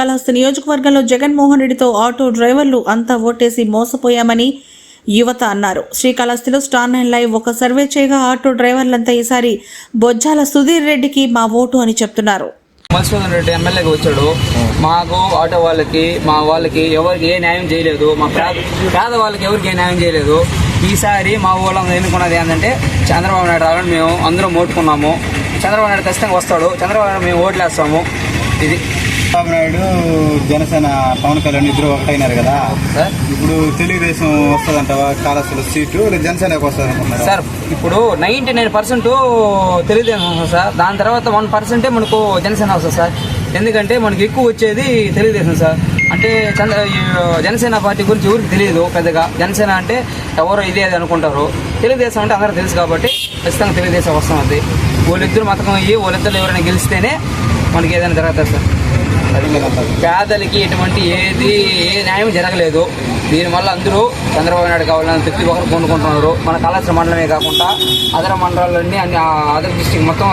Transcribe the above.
శ్రీకాళహస్తి నియోజకవర్గంలో జగన్మోహన్ రెడ్డితో ఆటో డ్రైవర్లు అంతా ఓటేసి మోసపోయామని యువత అన్నారు. శ్రీకాళహస్తిలో స్టార్ నైన్ లైవ్ ఒక సర్వే చేయగా ఆటో డ్రైవర్లంతా ఈసారి బొజ్జాల సుధీర్ రెడ్డికి మా ఓటు అని చెప్తున్నారు. మధుసూదన్ రెడ్డి ఎమ్మెల్యేగా వచ్చాడు. మాకు ఆటో వాళ్ళకి మా వాళ్ళకి ఎవరికి ఏ న్యాయం చేయలేదు. మా పేద పేద వాళ్ళకి ఎవరికి ఏ న్యాయం చేయలేదు. ఈసారి మా ఊళ్ళో ఎన్నుకున్నది ఏంటంటే చంద్రబాబు నాయుడు రావాలని మేము అందరం ఓటుకున్నాము. చంద్రబాబు నాయుడు ఖచ్చితంగా వస్తాడు. చంద్రబాబు నాయుడు మేము ఓట్లేస్తాము. ఇది చంద్రబాబు నాయుడు జనసేన పవన్ కళ్యాణ్ ఇద్దరు ఒకటైనారు కదా. సార్? ఇప్పుడు తెలుగుదేశం వస్తుందంటావా? కాళాస్తుల సీటు లేదా జనసేనకు వస్తుంది సార్ ఇప్పుడు నైంటీ నైన్ పర్సెంట్ తెలుగుదేశం వస్తుంది సార్. దాని తర్వాత వన్ పర్సెంటే మనకు జనసేన వస్తుంది సార్. ఎందుకంటే మనకి ఎక్కువ వచ్చేది తెలుగుదేశం సార్. అంటే చంద్ర జనసేన పార్టీ గురించి ఎవరికి తెలియదు పెద్దగా. జనసేన అంటే ఎవరో ఇదే అది అనుకుంటారు. తెలుగుదేశం అంటే అందరూ తెలుసు కాబట్టి ఖచ్చితంగా తెలుగుదేశం వస్తుంది. వాళ్ళిద్దరు మతకం అయ్యి వాళ్ళిద్దరు ఎవరైనా గెలిస్తేనే మనకి ఏదైనా జరుగుతుంది సార్. పేదలకి ఎటువంటి ఏది ఏ న్యాయం జరగలేదు. దీనివల్ల అందరూ చంద్రబాబు నాయుడు కావాలని ప్రతి ఒక్కరు కొనుక్కుంటున్నారు మన కళాశాల మండలమే కాకుండా అదర్ మండలాలన్నీ అన్ని అదర్ డిస్టిక్ మొత్తం